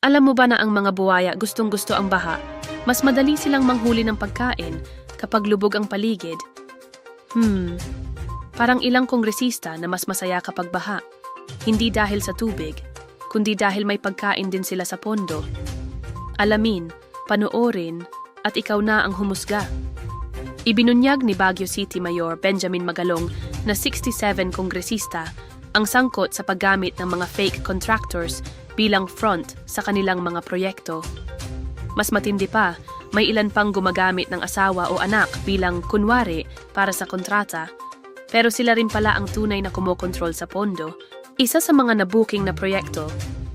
Alam mo ba na ang mga buwaya gustong-gusto ang baha? Mas madali silang manghuli ng pagkain kapag lubog ang paligid. Hmm, parang ilang kongresista na mas masaya kapag baha. Hindi dahil sa tubig, kundi dahil may pagkain din sila sa pondo. Alamin, panoorin, at ikaw na ang humusga. Ibinunyag ni Baguio City Mayor Benjamin Magalong na 67 kongresista ang sangkot sa paggamit ng mga fake contractors bilang front sa kanilang mga proyekto. Mas matindi pa, may ilan pang gumagamit ng asawa o anak bilang kunwari para sa kontrata, pero sila rin pala ang tunay na kumokontrol sa pondo. Isa sa mga nabuking na proyekto,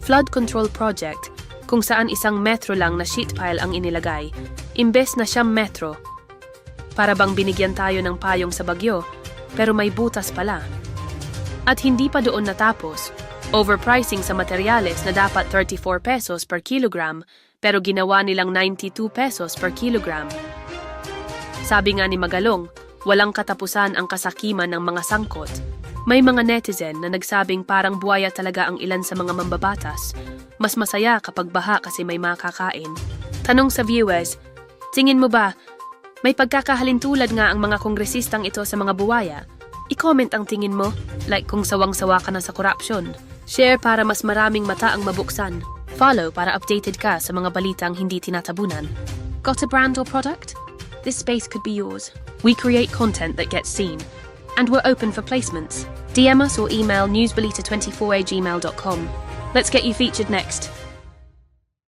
Flood Control Project, kung saan isang metro lang na sheet pile ang inilagay, imbes na siyam metro. Para bang binigyan tayo ng payong sa bagyo, pero may butas pala. At hindi pa doon natapos, overpricing sa materyales na dapat 34 pesos per kilogram, pero ginawa nilang 92 pesos per kilogram. Sabi nga ni Magalong, walang katapusan ang kasakiman ng mga sangkot. May mga netizen na nagsabing parang buwaya talaga ang ilan sa mga mambabatas. Mas masaya kapag baha kasi may makakain. Tanong sa viewers, tingin mo ba, may pagkakahalintulad nga ang mga kongresistang ito sa mga buwaya? I-comment ang tingin mo, like kung sawang-sawa ka na sa korupsyon. Share para mas maraming mata ang mabuksan. Follow para updated ka sa mga balitang hindi tinatabunan. Got a brand or product? This space could be yours. We create content that gets seen. And we're open for placements. DM us or email newsbelita24agmail.com. Let's get you featured next.